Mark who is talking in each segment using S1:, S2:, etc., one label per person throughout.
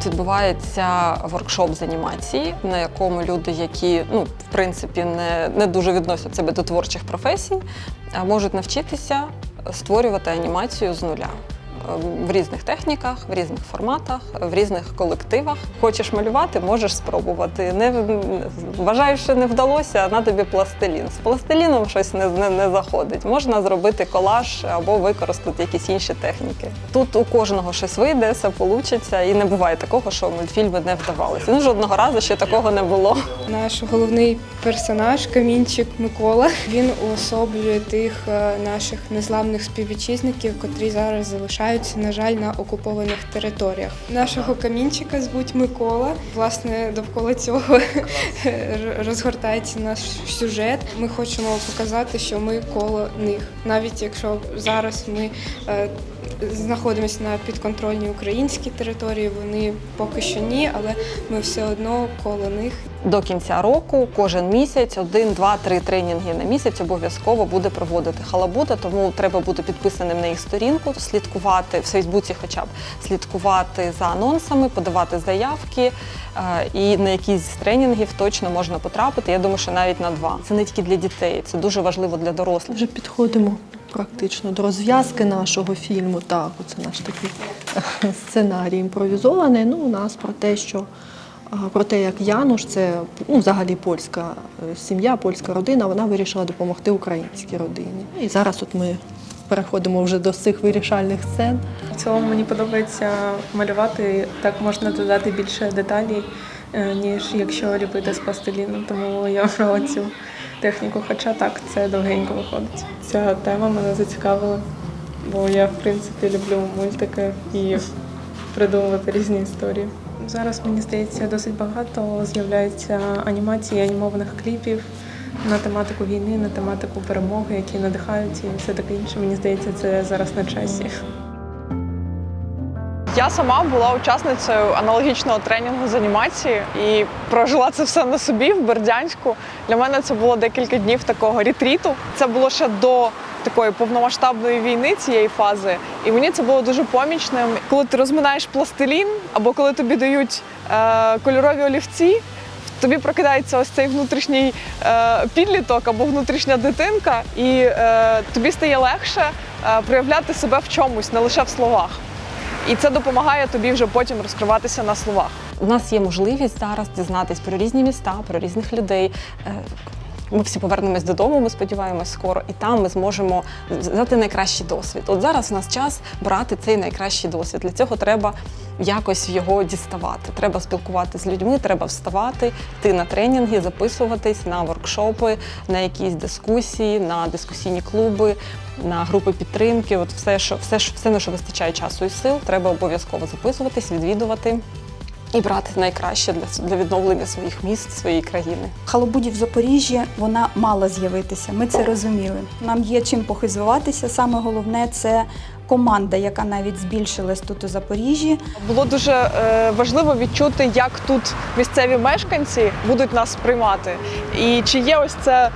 S1: Тут відбувається воркшоп з анімації, на якому люди, які ну, в принципі не, не дуже відносять себе до творчих професій, можуть навчитися створювати анімацію з нуля. В різних техніках, в різних форматах, в різних колективах. Хочеш малювати, можеш спробувати. Не вважаєш, що не вдалося, на тобі пластилін. З пластиліном щось не, не, не заходить. Можна зробити колаж або використати якісь інші техніки. Тут у кожного щось вийде, все вийде, і не буває такого, що мультфільми не вдавалися. Ну жодного разу ще такого не було.
S2: Наш головний персонаж Камінчик Микола. Він уособлює тих е, наших незламних співвітчизників, котрі зараз залишаються, на жаль, на окупованих територіях. Нашого камінчика звуть Микола. Власне, довкола цього розгортається наш сюжет. Ми хочемо показати, що ми коло них, навіть якщо зараз ми. Знаходимося на підконтрольній українській території, вони поки що ні, але ми все одно коло них
S1: До кінця року кожен місяць один, два, три тренінги на місяць обов'язково буде проводити халабуда, тому треба бути підписаним на їх сторінку, слідкувати в Фейсбуці, хоча б слідкувати за анонсами, подавати заявки. е, І на якісь з тренінгів точно можна потрапити. Я думаю, що навіть на два. Це не тільки для дітей, це дуже важливо для дорослих.
S3: Вже підходимо практично до розв'язки нашого фільму. Так, це наш такий е, сценарій імпровізований. Ну, у нас про те, що про те, як Януш, це ну, взагалі польська е, сім'я, польська родина, вона вирішила допомогти українській родині. І зараз от ми переходимо вже до цих вирішальних сцен.
S4: В цілому мені подобається малювати. Так можна додати більше деталей, е, ніж якщо ліпити з пластиліну. Тому я обрала цю техніку. Хоча так, це довгенько виходить. Ця тема мене зацікавила, бо я в принципі люблю мультики і придумувати різні історії. Зараз мені здається досить багато з'являється анімації, анімованих кліпів на тематику війни, на тематику перемоги, які надихають і все таке інше. Мені здається, це зараз на часі.
S5: Я сама була учасницею аналогічного тренінгу з анімації і прожила це все на собі в Бердянську. Для мене це було декілька днів такого ретріту. Це було ще до такої повномасштабної війни цієї фази. І мені це було дуже помічним. Коли ти розминаєш пластилін, або коли тобі дають е, кольорові олівці. Тобі прокидається ось цей внутрішній е, підліток або внутрішня дитинка, і е, тобі стає легше е, проявляти себе в чомусь, не лише в словах. І це допомагає тобі вже потім розкриватися на словах.
S1: У нас є можливість зараз дізнатись про різні міста, про різних людей. Ми всі повернемось додому, ми сподіваємось скоро, і там ми зможемо взяти найкращий досвід. От зараз у нас час брати цей найкращий досвід. Для цього треба якось його діставати. Треба спілкуватися з людьми, треба вставати, йти на тренінги, записуватись на воркшопи, на якісь дискусії, на дискусійні клуби, на групи підтримки. От все, що все, все на що вистачає часу і сил, треба обов'язково записуватись, відвідувати. І брати найкраще для, для відновлення своїх міст, своєї країни.
S6: Халабуді в Запоріжжі вона мала з'явитися. Ми це розуміли. Нам є чим похизуватися. Саме головне це команда, яка навіть збільшилась тут у Запоріжжі.
S5: Було дуже е, важливо відчути, як тут місцеві мешканці будуть нас сприймати. І чи є ось це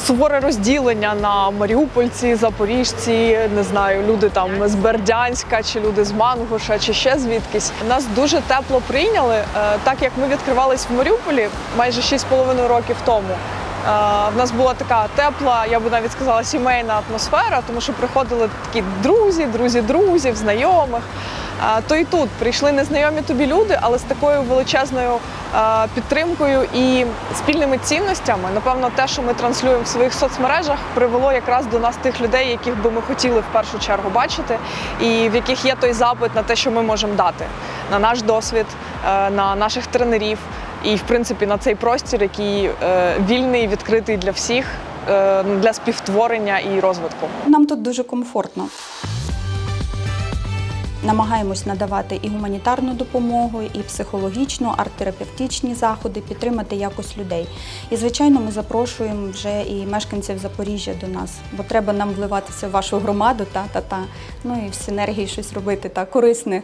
S5: суворе розділення на маріупольці, запоріжці, не знаю, люди там з Бердянська, чи люди з Мангуша, чи ще звідкись. Нас дуже тепло прийняли, е, так як ми відкривались в Маріуполі майже 6,5 років тому. Е, В нас була така тепла, я би навіть сказала, сімейна атмосфера, тому що приходили такі друзі, друзі друзів, знайомих. Е, То і тут прийшли незнайомі тобі люди, але з такою величезною е, підтримкою і спільними цінностями. Напевно, те, що ми транслюємо в своїх соцмережах, привело якраз до нас тих людей, яких би ми хотіли в першу чергу бачити, і в яких є той запит на те, що ми можемо дати, на наш досвід, на наших тренерів і, в принципі, на цей простір, який е, вільний, відкритий для всіх, е, для співтворення і розвитку.
S6: Нам тут дуже комфортно. Намагаємось надавати і гуманітарну допомогу, і психологічну, арт-терапевтичні заходи, підтримати якось людей. І, звичайно, ми запрошуємо вже і мешканців Запоріжжя до нас, бо треба нам вливатися в вашу громаду, та та та ну і в синергії щось робити та корисне